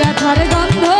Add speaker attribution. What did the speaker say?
Speaker 1: ব্যথার গন্ধ